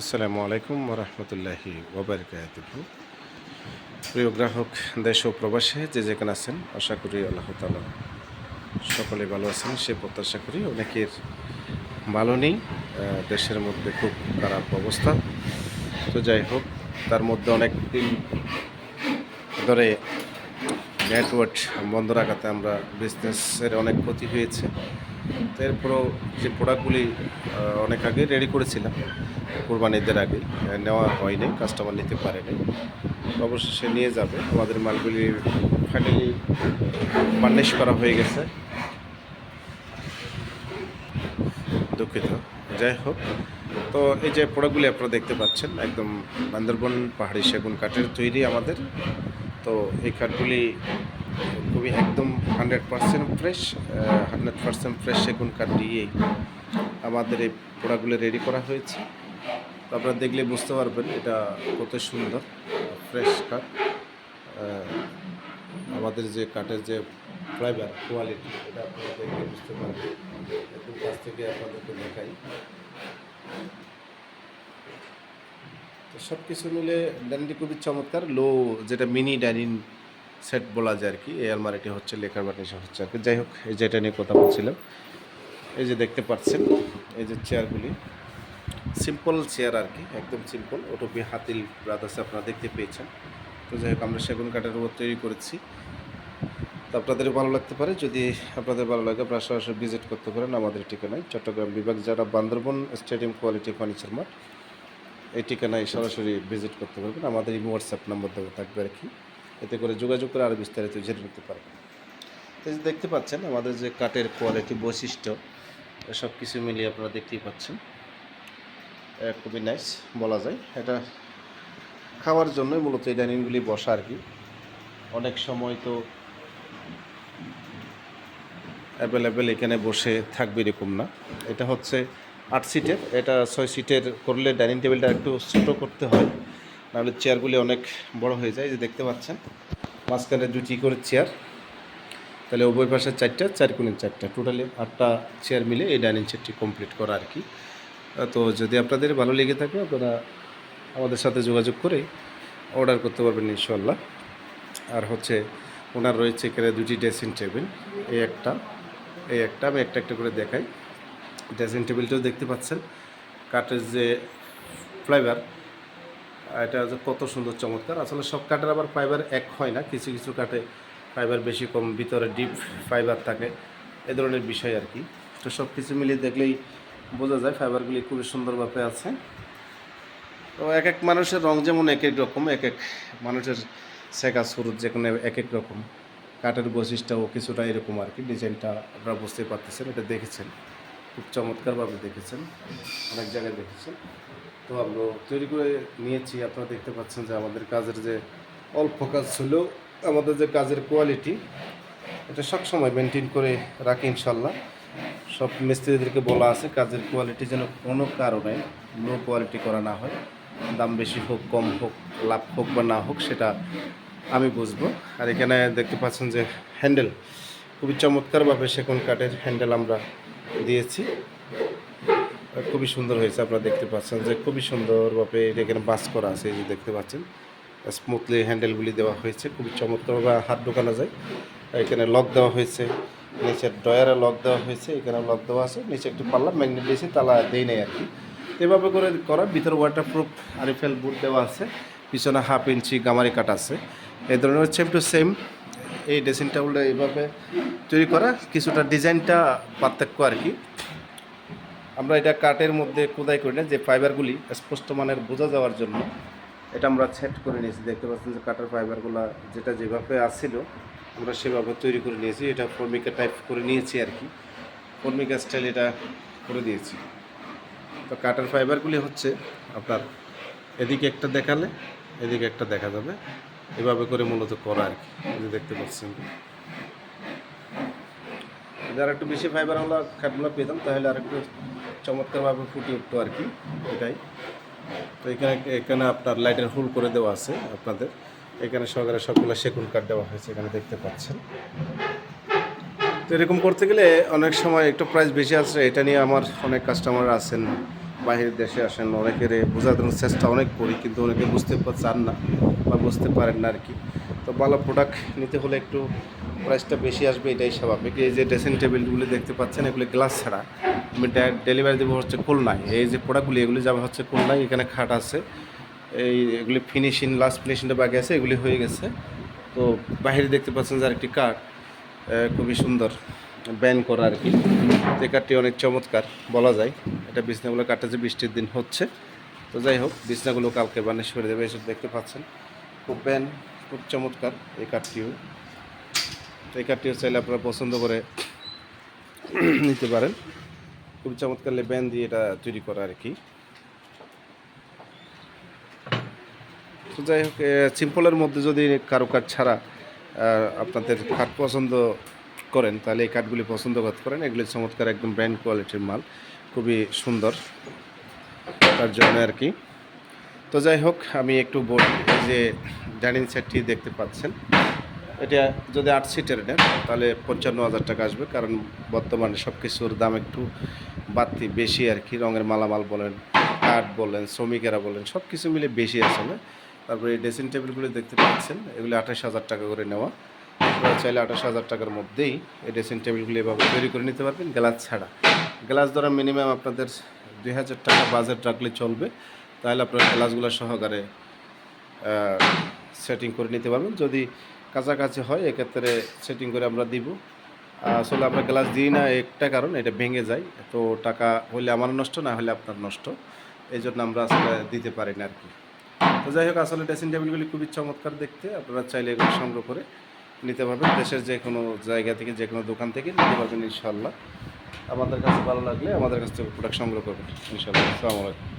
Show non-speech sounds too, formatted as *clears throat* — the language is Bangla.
আসসালামু আলাইকুম রহমতুল্লাহি ওবরকাত প্রিয় গ্রাহক, দেশ ও প্রবাসে যে যেখানে আছেন, আশা করি আল্লাহ তালা সকলে ভালো আছেন, সে প্রত্যাশা করি অনেকের ভালো নেই দেশের মধ্যে খুব খারাপ অবস্থা। তো যাই হোক, তার মধ্যে অনেক দিন ধরে নেটওয়ার্ক বন্ধ রাখাতে আমরা বিজনেসের অনেক ক্ষতি হয়েছে। এরপরও যে প্রোডাক্টগুলি অনেক আগে রেডি করেছিলাম, কোরবানিদের আগে নেওয়া হয়নি কাস্টমার নিতে পারেনি। অবশেষে নিয়ে যাবে। আমাদের মালগুলি ফাইনালি বার্নিশ করা হয়ে গেছে। দুঃখিত। যাই হোক, তো এই যে প্রোডাক্টগুলি আপনারা দেখতে পাচ্ছেন, একদম বান্দরবন পাহাড়ি সেগুন কাঠের তৈরি আমাদের। তো এই কাঠগুলি খুবই একদম hundred percent fresh hundred percent fresh সেগুন কাঠ দিয়েই আমাদের এই প্রোডাক্টগুলো রেডি করা হয়েছে। আপনারা দেখলে বুঝতে পারবেন এটা কত সুন্দর, ফ্রেশ কাঠ। আমাদের যে কাঠের যে ফাইবার কোয়ালিটি, এটা আপনারা দেখলে বুঝতে পারবেন। একটু কাছ থেকে আপনাদেরকে দেখাই। তো সব কিছু মিলে ডাইনিংটি খুবই চমৎকার, লো যেটা মিনি ডাইনিং সেট বলা যায় আর কি। এই আলমারিটি হচ্ছে, লেখার বানিয়ে হচ্ছে আর কি। যাই হোক, এই যেটা নিয়ে কথা বলছিলাম। এই যে দেখতে পাচ্ছেন, এই যে চেয়ারগুলি। সিম্পল চেয়ার আর কি, একদম সিম্পল ওটপি হাতিল ব্রাদার্স আপনারা দেখতে পেয়েছেন। তো যাই হোক, আমরা সেগুন কাঠের উপর তৈরি করেছি। তো আপনাদের ভালো লাগতে পারে, যদি আপনাদের ভালো লাগে, আপনারা সরাসরি ভিজিট করতে পারেন আমাদের ঠিকানায়, চট্টগ্রাম বিভাগ, যারা Bandarban stadium quality furniture mart এই ঠিকানায় সরাসরি ভিজিট করতে পারবেন। আমাদের এই হোয়াটসঅ্যাপ নম্বর দেওয়া থাকবে আর কি। এতে করে যোগাযোগ করে আরও বিস্তারিত জেনে নিতে পারবেন। তো দেখতে পাচ্ছেন, আমাদের যে কাঠের কোয়ালিটি বৈশিষ্ট্য সব কিছু মিলিয়ে আপনারা দেখতেই পাচ্ছেন। খুবই নাইস বলা যায়। এটা খাওয়ার জন্যই মূলত এই ডাইনিংগুলি বসা আর কি। অনেক সময় তো অ্যাভেলেবেল এখানে বসে থাকবে এরকম না। এটা হচ্ছে আট সিটের এটা ছয় সিটের করলে ডাইনিং টেবিলটা একটু ছোটো করতে হয়। নাহলে চেয়ারগুলি অনেক বড় হয়ে যায় যে দেখতে পাচ্ছেন। মাঝখানে দুটি করে চেয়ার। তাহলে উভয় পাশে চারটা, চার কোণে চারটা। টোটালি আটটা চেয়ার মিলে এই ডাইনিং সেটটি কমপ্লিট করা আর কি। তো যদি আপনাদের ভালো লেগে থাকে, আপনারা আমাদের সাথে যোগাযোগ করে অর্ডার করতে পারবেন ইনশাল্লাহ আর হচ্ছে ওনার রয়েছে এখানে দুটি ড্রেসিং টেবিল এই একটা এই একটা, আমি একটা একটা করে দেখাই। ড্রেসিং টেবিলটাও দেখতে পাচ্ছেন। কাঠের যে ফ্লাইবার এটা কত সুন্দর, চমৎকার। আসলে সব কাঠের আবার ফাইবার এক হয় না, কিছু কিছু কাঠে ফাইবার বেশি কম, ভিতরে ডিপ ফাইবার থাকে, এ ধরনের বিষয় আর কি। তো সব কিছু মিলিয়ে দেখলেই বোঝা যায় ফাইবারগুলি খুবই সুন্দরভাবে আছে। তো এক এক মানুষের রং যেমন এক এক রকম, এক এক মানুষের শেখা সুরত যেখানে এক এক রকম। কাঠের বৈশিষ্ট্যও কিছুটা এরকম আর কি, ডিজাইনটা আপনারা বুঝতে পারতেছেন, এটা দেখেছেন। খুব চমৎকারভাবে দেখেছেন, অনেক জায়গায় দেখেছেন। তো আমরা তৈরি করে নিয়েছি। আপনারা দেখতে পাচ্ছেন যে আমাদের কাজের যে অল্প কাজ ছিল, আমাদের যে কাজের কোয়ালিটি এটা সবসময় মেনটেন করে রাখি ইনশাল্লাহ। সব মিস্ত্রিদেরকে বলা আছে, কাজের কোয়ালিটি যেন কোনো কারণে লো কোয়ালিটি করা না হয়। দাম বেশি হোক, কম হোক, লাভ হোক বা না হোক, সেটা আমি বুঝব। আর এখানে দেখতে পাচ্ছেন যে হ্যান্ডেল খুবই চমৎকারভাবে সেগুন কাঠের হ্যান্ডেল আমরা দিয়েছি। খুবই সুন্দর হয়েছে, আপনারা দেখতে পাচ্ছেন যে খুবই সুন্দরভাবে এটা এখানে বাস করা আছে, এই যে দেখতে পাচ্ছেন। স্মুথলি হ্যান্ডেলগুলি দেওয়া হয়েছে, খুবই চমৎকারভাবে হাত ঢোকানো যায়। এখানে লক দেওয়া হয়েছে, নিচের ডয়ারে লক দেওয়া হয়েছে, এখানে লক দেওয়া আছে, নিচে একটু পাল্লা ম্যাগনেট দিয়েছি তালা দেই নেই আর কি। এভাবে করে করা, ভিতরে ওয়াটারপ্রুফ আরিফেল বুট দেওয়া আছে, পিছনে হাফ ইঞ্চি গামারি কাট আছে। এই ধরনের সেম টু সেম এই ড্রেসিং টেবিলটা এইভাবে তৈরি করা, কিছুটা ডিজাইনটা পার্থক্য আর কি। আমরা এটা কাঠের মধ্যে কোদাই করি না, যে ফাইবারগুলি স্পষ্ট মানের বোঝা যাওয়ার জন্য। এটা আমরা সেট করে নিয়েছি। দেখতে পাচ্ছেন যে কাঠের ফাইবারগুলো যেটা যেভাবে আসছিল আমরা সেভাবে তৈরি করে নিয়েছি। এটা ফর্মিকা টাইপ করে নিয়েছি আর কি। ফর্মিকা স্টাইল এটা করে দিয়েছি। তো কাঠের ফাইবারগুলি হচ্ছে আপনার এদিকে একটা দেখালে, এদিকে একটা দেখা যাবে। এভাবে করে মূলত করা আর কি দেখতে পাচ্ছেন। যারা একটু বেশি ফাইবার আমরা খাটগুলো পেতাম, তাহলে আর একটু চমৎকারভাবে ফুটে উঠতো আর কি, এটাই। তো এখানে এখানে আপনার লাইটের হুল করে দেওয়া আছে আপনাদের। এখানে সহকারে সবগুলো সেগুন কাঠ দেওয়া হয়েছে, এখানে দেখতে পাচ্ছেন। তো এরকম করতে গেলে অনেক সময় একটু প্রাইস বেশি আসছে এটা নিয়ে আমার অনেক কাস্টমার আছেন বাহিরের দেশে আসেন, অনেকের বোঝানোর চেষ্টা অনেক করি, কিন্তু অনেকে বুঝতে চান না বা বুঝতে পারেন না আর কি। তো ভালো প্রোডাক্ট নিতে হলে একটু প্রাইসটা বেশি আসবে, এটাই স্বাভাবিক। এই যে ড্রেসিং টেবিলগুলি দেখতে পাচ্ছেন, এগুলি গ্লাস ছাড়া। আমি ডেলিভারি দেবো হচ্ছে খুলনায় এই যে প্রোডাক্টগুলি, এগুলি যাবে হচ্ছে খুলনায় এখানে খাট আছে। এই এগুলি ফিনিশিং লাস্ট ফিনিশিংটা বাকি আছে, এগুলি হয়ে গেছে। তো বাইরে দেখতে পাচ্ছেন যে আরেকটি কাঠ। খুবই সুন্দর। ব্যান করা আর কি এই কাঠটি অনেক চমৎকার, বলা যায়। এটা বিছনাগুলো যে বৃষ্টির দিন হচ্ছে। তো যাই হোক, বিছনাগুলো কালকে বানিয়ে সরে দেবে, এসব দেখতে পাচ্ছেন। খুব ব্যান খুব চমৎকার এই কাঠটিও। এই কাঠটিও চাইলে আপনারা পছন্দ করে *clears throat* নিতে পারেন। খুব চমৎকার ব্যান দিয়ে এটা তৈরি করা আর কি। তো যাই হোক সিম্পলের মধ্যে যদি কারও কাঠ ছাড়া আপনাদের কাঠ পছন্দ করেন, তাহলে এই কাঠগুলি পছন্দ করতে পারেন। এগুলি চমৎকার একদম ব্র্যান্ড কোয়ালিটির মাল, খুবই সুন্দর তার জন্য আর কি। তো যাই হোক, আমি একটু বলি যে ডাইনিং সেটটি দেখতে পাচ্ছেন। এটা যদি আট সিটের নেন তাহলে পঞ্চান্ন হাজার টাকা আসবে, কারণ বর্তমানে সব কিছুর দাম একটু বাড়তি, বেশি আর কি, রঙের মালামাল বলেন, কাঠ বলেন, শ্রমিকেরা বলেন সব কিছু মিলে বেশি আসলে তারপরে এই ড্রেসিং টেবিলগুলো দেখতে পাচ্ছেন, এগুলো আঠাশ হাজার টাকা করে নেওয়া। আপনারা চাইলে আঠাশ হাজার টাকার মধ্যেই এই ড্রেসিং টেবিলগুলো এভাবে তৈরি করে নিতে পারবেন, গ্লাস ছাড়া। গ্লাস ধরা মিনিমাম আপনাদের দুই হাজার টাকা বাজেট রাখলে চলবে, তাহলে আপনার গ্লাসগুলো সহকারে সেটিং করে নিতে পারবেন। যদি কাছাকাছি হয়, এক্ষেত্রে সেটিং করে আমরা দিব। আসলে আমরা গ্লাস দিই না একটা কারণ, এটা ভেঙে যায়। তো টাকা হলে আমার নষ্ট, না হলে আপনার নষ্ট। এই জন্য আমরা আসলে দিতে পারি না আর কি তো যাই হোক, আসলে ড্রেসিং টেবিলগুলি খুবই চমৎকার দেখতে। আপনারা চাইলে এগুলো সংগ্রহ করে নিতে পারবেন। দেশের যে কোনো জায়গা থেকে, যে কোনো দোকান থেকে নিতে পারবেন ইনশাল্লাহ আমাদের কাছে ভালো লাগলে আমাদের কাছ থেকে প্রোডাক্ট সংগ্রহ করবেন। ইনশাল্লাহ আসসালামু আলাইকুম।